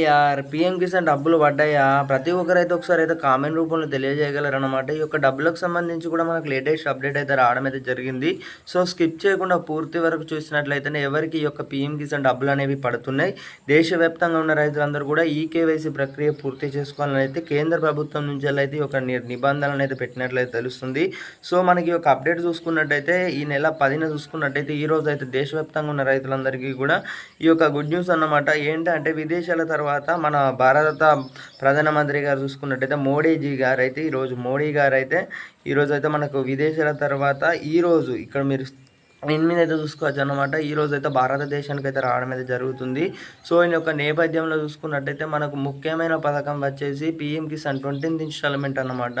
యార్ పిఎం కిసాన్ డబ్బులు పడ్డాయా? ప్రతి ఒక్కరైతే ఒకసారి అయితే కామెంట్ రూపంలో తెలియజేయగలరనమాట ఈ యొక్క డబ్బులకు సంబంధించి కూడా మనకు లేటెస్ట్ అప్డేట్ అయితే రావడం అయితే జరిగింది. సో స్కిప్ చేయకుండా పూర్తి వరకు చూసినట్లయితేనే ఎవరికి ఈ యొక్క పిఎం కిసాన్ డబ్బులు అనేవి పడుతున్నాయి. దేశవ్యాప్తంగా ఉన్న రైతులందరూ కూడా ఈ కేవైసీ ప్రక్రియ పూర్తి చేసుకోవాలని అయితే కేంద్ర ప్రభుత్వం నుంచి అయితే ఈ యొక్క నిబంధనలు అయితే పెట్టినట్లయితే తెలుస్తుంది. సో మనకి ఈ యొక్క అప్డేట్ చూసుకున్నట్టయితే ఈ నెల పదిన చూసుకున్నట్టయితే ఈ రోజు అయితే దేశవ్యాప్తంగా ఉన్న రైతులందరికీ కూడా ఈ యొక్క గుడ్ న్యూస్ అన్నమాట. ఏంటంటే విదేశాల తర్వాత తర్వాత మన భారత ప్రధానమంత్రి గారు చూసుకున్నట్టయితే మోడీజీ గారు అయితే ఈరోజు మోడీ గారు అయితే ఈరోజు అయితే మనకు విదేశాల తర్వాత ఈరోజు ఇక్కడ మీరు దీని మీద అయితే చూసుకోవచ్చు అనమాట ఈ అయితే భారతదేశానికి అయితే రావడం అయితే జరుగుతుంది. సో ఈ యొక్క నేపథ్యంలో చూసుకున్నట్టయితే మనకు ముఖ్యమైన పథకం వచ్చేసి పిఎం కిసాన్ ట్వంటీన్త్ ఇన్స్టాల్మెంట్ అన్నమాట.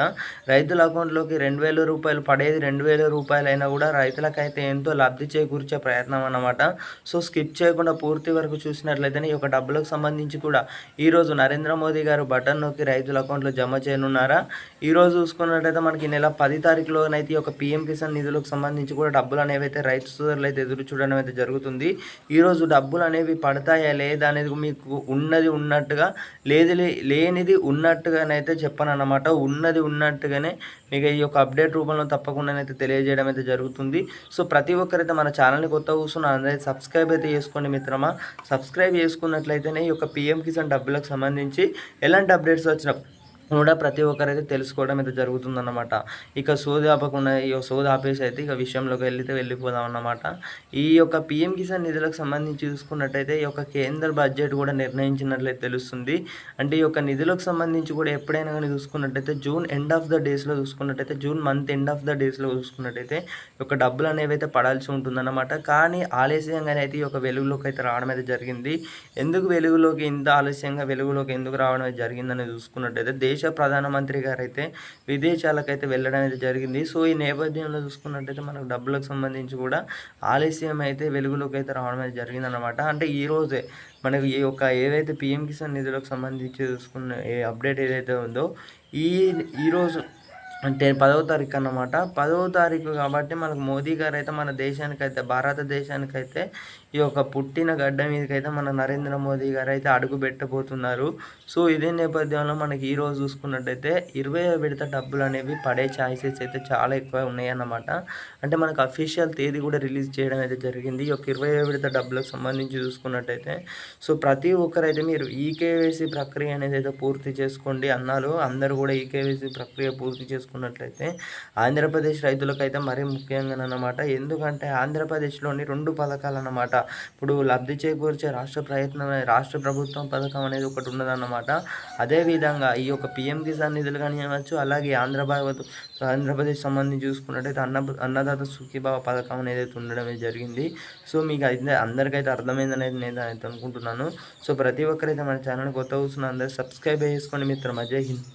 రైతుల అకౌంట్లోకి రెండు వేల రూపాయలు పడేది రెండు వేల రూపాయలు అయినా కూడా రైతులకైతే ఎంతో లబ్ధి చేకూర్చే ప్రయత్నం అన్నమాట. సో స్కిప్ చేయకుండా పూర్తి వరకు చూసినట్లయితే ఈ యొక్క డబ్బులకు సంబంధించి కూడా ఈరోజు నరేంద్ర మోదీ గారు బటన్ నొక్కి రైతుల అకౌంట్లో జమ చేయనున్నారా? ఈ రోజు చూసుకున్నట్లయితే మనకి ఈ నెల పది తారీఖులోనైతే ఈ యొక్క పిఎం కిసాన్ నిధులకు సంబంధించి కూడా డబ్బులు అనేవి అయితే రైతు సోదరులు అయితే ఎదురు చూడడం అయితే జరుగుతుంది. ఈరోజు డబ్బులు అనేవి పడతాయా లేదా అనేది మీకు ఉన్నది ఉన్నట్టుగా లేదు లే- లేనిది ఉన్నట్టుగానైతే చెప్పను అన్నమాట ఉన్నది ఉన్నట్టుగానే మీకు ఈ యొక్క అప్డేట్ రూపంలో తప్పకుండానైతే తెలియజేయడం అయితే జరుగుతుంది. సో ప్రతి ఒక్కరైతే మన ఛానల్ని కొత్త కూర్చున్న అందరైతే సబ్స్క్రైబ్ అయితే చేసుకోండి మిత్రమా. సబ్స్క్రైబ్ చేసుకున్నట్లయితేనే ఈ యొక్క పిఎం కిసాన్ డబ్బులకు సంబంధించి ఎలాంటి అప్డేట్స్ వచ్చినా కూడా ప్రతి ఒక్కరైతే తెలుసుకోవడం అయితే జరుగుతుందన్నమాట. ఇక సోది ఆపకుండా ఈ సోది ఆపేసి అయితే ఇక విషయంలోకి వెళ్తే వెళ్ళిపోదాం అన్నమాట. ఈ యొక్క పిఎం కిసాన్ నిధులకు సంబంధించి చూసుకున్నట్టయితే ఈ యొక్క కేంద్ర బడ్జెట్ కూడా నిర్ణయించినట్లయితే తెలుస్తుంది. అంటే ఈ యొక్క నిధులకు సంబంధించి కూడా ఎప్పుడైనా కానీ చూసుకున్నట్టయితే జూన్ ఎండ్ ఆఫ్ ద డేస్లో చూసుకున్నట్టయితే June month end of the డేస్లో చూసుకున్నట్టయితే ఈ యొక్క డబ్బులు అనేవి అయితే పడాల్సి ఉంటుందన్నమాట. కానీ ఆలస్యంగానే అయితే ఈ యొక్క వెలుగులోకి అయితే రావడం అయితే జరిగింది. ఎందుకు వెలుగులోకి ఇంత ఆలస్యంగా వెలుగులోకి ఎందుకు రావడం జరిగిందని చూసుకున్నట్టయితే దేశ ప్రధానమంత్రి గారు అయితే విదేశాలకైతే వెళ్ళడం అయితే జరిగింది. సో ఈ నేపథ్యంలో చూసుకున్నట్టయితే మనకు డబ్బులకు సంబంధించి కూడా ఆలస్యం అయితే వెలుగులోకి అయితే రావడం అయితే జరిగిందనమాట అంటే ఈ రోజే మనకు ఈ యొక్క ఏదైతే పిఎం కిసాన్ నిధులకు సంబంధించి చూసుకున్న ఏ అప్డేట్ ఏదైతే ఉందో ఈ ఈరోజు అంటే పదవ తారీఖు అన్నమాట. పదవ తారీఖు కాబట్టి మనకు మోదీ గారు అయితే మన దేశానికైతే భారతదేశానికైతే ఈ యొక్క పుట్టిన గడ్డ మీదకైతే మన నరేంద్ర మోదీ గారు అయితే అడుగు పెట్టబోతున్నారు. సో ఇదే నేపథ్యంలో మనకి ఈరోజు చూసుకున్నట్టయితే ఇరవై విడత డబ్బులు అనేవి పడే ఛాయిసెస్ అయితే చాలా ఎక్కువ ఉన్నాయన్నమాట. అంటే మనకు అఫీషియల్ తేదీ కూడా రిలీజ్ చేయడం అయితే జరిగింది. ఈ యొక్క ఇరవై విడత డబ్బులకు సంబంధించి చూసుకున్నట్టయితే. సో ప్రతి ఒక్కరైతే మీరు ఈకేవైసీ ప్రక్రియ అనేది అయితే పూర్తి చేసుకోండి అన్నారు. అందరూ కూడా ఈకేవైసీ ప్రక్రియ పూర్తి చూసుకున్నట్లయితే ఆంధ్రప్రదేశ్ రైతులకైతే మరీ ముఖ్యంగా అన్నమాట ఎందుకంటే ఆంధ్రప్రదేశ్లోని రెండు పథకాలు అన్నమాట ఇప్పుడు లబ్ధి చేకూర్చే రాష్ట్ర ప్రయత్నం రాష్ట్ర ప్రభుత్వం పథకం అనేది ఒకటి ఉన్నదన్నమాట. అదేవిధంగా ఈ యొక్క పిఎం కిసాన్ నిధులు కానివ్వచ్చు అలాగే ఆంధ్రప్రదేశ్ ఆంధ్రప్రదేశ్ సంబంధించి చూసుకున్నట్టయితే అన్న అన్నదాత సుఖీభావ పథకం అనేది అయితే ఉండడం జరిగింది. సో మీకు అయితే అందరికైతే అర్థమైందనేది అయితే నేను అయితే అనుకుంటున్నాను. సో ప్రతి ఒక్కరైతే మన ఛానల్ కొత్త కూర్చున్న అందరూ సబ్స్క్రైబ్ చేసుకోండి మిత్రం అజయ్ హింద్.